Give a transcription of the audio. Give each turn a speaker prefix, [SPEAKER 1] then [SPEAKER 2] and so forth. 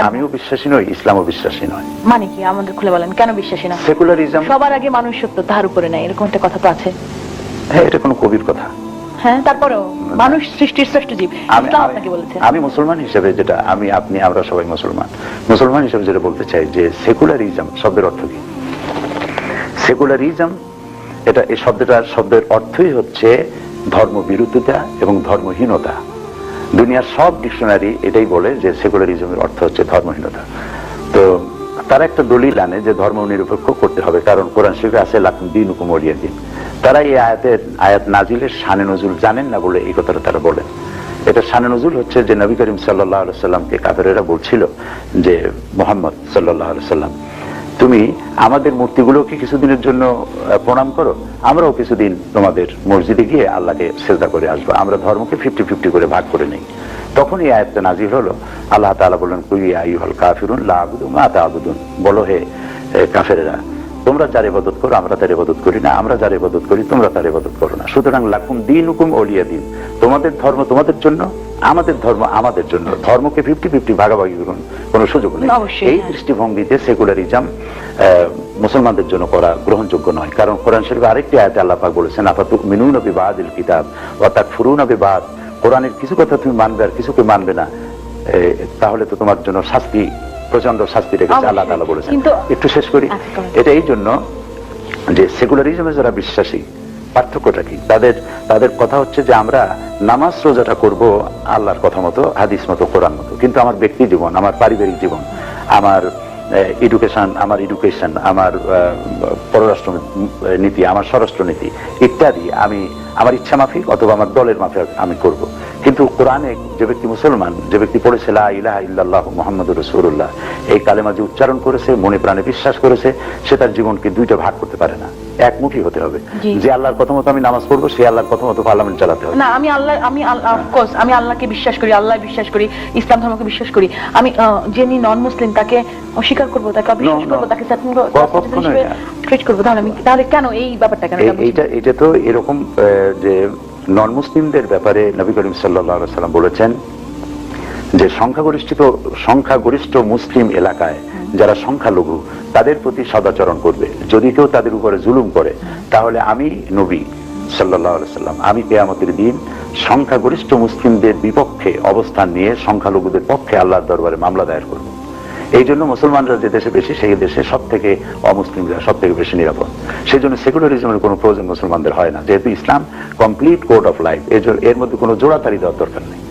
[SPEAKER 1] আমিও বিশ্বাসী নই ইসলামও বিশ্বাসী নয়।
[SPEAKER 2] মানে কি? আমাদের খুলে বলেন কেন বিশ্বাসী না
[SPEAKER 1] সেকুলারিজম
[SPEAKER 2] সবার আগে মানুষ সত্য তার উপরে নাই এরকম একটা কথা তো আছে।
[SPEAKER 1] হ্যাঁ এটা কোনো কবির কথা।
[SPEAKER 2] হ্যাঁ তারপরেও মানুষ সৃষ্টির শ্রেষ্ঠ জীব। ইসলাম আপনাকে বলেছে।
[SPEAKER 1] আমি মুসলমান হিসেবে যেটা আমি আপনি আমরা সবাই মুসলমান। মুসলমান হিসেবে যেটা বলতে চাই যে সেকুলারিজম শব্দের অর্থ কি? সেকুলারিজম এটা এই শব্দটার শব্দের অর্থই হচ্ছে ধর্ম বিরোধিতা এবং ধর্মহীনতা। দুনিয়ার সব ডিকশনারি এটাই বলে যে সেকুলারিজমের অর্থ হচ্ছে ধর্মহীনতা। তো তারা একটা দলিল আনে যে ধর্ম নিরপেক্ষ করতে হবে, কারণ কোরআন শরীফে আছে, লাকুম দিন হুকুম দিন। তারা এই আয়াতের, আয়াত নাজিলের শানে নজুল জানেন না বলে এই কথাটা তারা বলেন। এটা শানে নজুল হচ্ছে যে নবী করিম সাল্লাহ সাল্লামকে কাফেরেরা বলছিল যে মোহাম্মদ সাল্লাহ সাল্লাম তুমি আমাদের মূর্তিগুলোকে কিছুদিনের জন্য প্রণাম করো, আমরাও কিছুদিন তোমাদের মসজিদে গিয়ে আল্লাহকে সেজদা করে আসব। আমরা ধর্মকে ফিফটি ফিফটি করে ভাগ করে নেই। তখন এই আয়াতটা নাজিল হলো। আল্লাহ তাআলা বললেন কুই আইহল কাফিরুন লা আবুদু মা তা'বুদুন বলো হে কাফেরেরা, তোমরা যার ইবাদত করো, আমরা তার ইবাদত করি না। আমরা যার ইবাদত করি, তোমরা তার ইবাদত করো না। সুতরাং লাকুম দিন হুকুম অলিয়া দিন। তোমাদের ধর্ম তোমাদের জন্য আমাদের ধর্ম আমাদের জন্য। ধর্মকে ফিফটি ফিফটি ভাগাভাগি করুন কোনো সুযোগ নেই। এই
[SPEAKER 2] হ্যাঁ।
[SPEAKER 1] দৃষ্টিভঙ্গিতে সেকুলারিজম মুসলমানদের জন্য করা গ্রহণযোগ্য নয়। কারণ কোরআন শরীফে আরেকটি আয়াতে আল্লাপাক বলেছেন আপাতু মিনুন বিবাদিল কিতাব অর্থাৎ ফুরুন বিবাদ। কোরআনের কিছু কথা তুমি মানবে আর কিছুকে মানবে না। তাহলে তো তোমার জন্য শাস্তি প্রচণ্ড শাস্তি রেখেছে আল্লাহ তাআলা বলেছেন। একটু শেষ করি।
[SPEAKER 2] আচ্ছা,
[SPEAKER 1] এটা এই জন্য যে সেকুলারিজমে যারা বিশ্বাসী পার্থক্যটা কি? তাদের তাদের কথা হচ্ছে যে আমরা নামাজ রোজাটা করব আল্লাহর কথা মতো, হাদিস মতো, কোরআন মতো। কিন্তু আমার ব্যক্তি জীবন, আমার পারিবারিক জীবন, আমার এডুকেশন আমার এডুকেশন আমার পররাষ্ট্র নীতি, আমার স্বরাষ্ট্র নীতি ইত্যাদি আমি, আমার ইচ্ছা মাফিক অথবা আমার দলের মাফিক আমি করব। কিন্তু কোরআনে যে ব্যক্তি মুসলমান যে ব্যক্তি পড়েছে লা ইলাহা ইল্লাল্লাহ মুহাম্মাদুর রাসূলুল্লাহ এই কালেমা যে উচ্চারণ করেছে মনে প্রাণে বিশ্বাস করেছে সে তার জীবনকে দুইটা ভাগ করতে পারে না। একমুখী হতে হবে। যে আল্লাহর কথা মতো আমি নামাজ পড়ব সে আল্লাহর কথা মতো পার্লামেন্ট চালাতে হবে।
[SPEAKER 2] না আমি আল্লাহ আমি অফকোর্স আমি আল্লাহকে বিশ্বাস করি আল্লাহ বিশ্বাস করি ইসলাম ধর্মকে বিশ্বাস করি। আমি যিনি নন মুসলিম তাকে অস্বীকার করব তাকে অবিশ্বাস. করব তাকে ট্রিট করব। তাহলে আমি তাহলে কেন এই ব্যাপারটা কেন এটা
[SPEAKER 1] এটা তো এরকম যে নন মুসলিমদের ব্যাপারে নবী করিম সাল্লাম বলেছেন যে সংখ্যাগরিষ্ঠিত, সংখ্যাগরিষ্ঠ মুসলিম এলাকায় যারা সংখ্যালঘু, তাদের প্রতি সদাচরণ করবে। যদি কেউ তাদের উপরে জুলুম করে, তাহলে আমি নবী আলাইহি সাল্লাম। আমি কেয়ামতের দিন সংখ্যাগরিষ্ঠ মুসলিমদের বিপক্ষে অবস্থান নিয়ে সংখ্যালঘুদের পক্ষে আল্লাহর দরবারে মামলা দায়ের করব। এই জন্য মুসলমানরা যে দেশে বেশি, সেই দেশে সব থেকে অমুসলিমরা সব থেকে বেশি নিরাপদ। সেই জন্য সেকুলারিজমের কোনো প্রয়োজন মুসলমানদের হয় না। যেহেতু Islam complete code of life এর মধ্যে কোনো জোড়াতারি দেওয়ার দরকার নেই।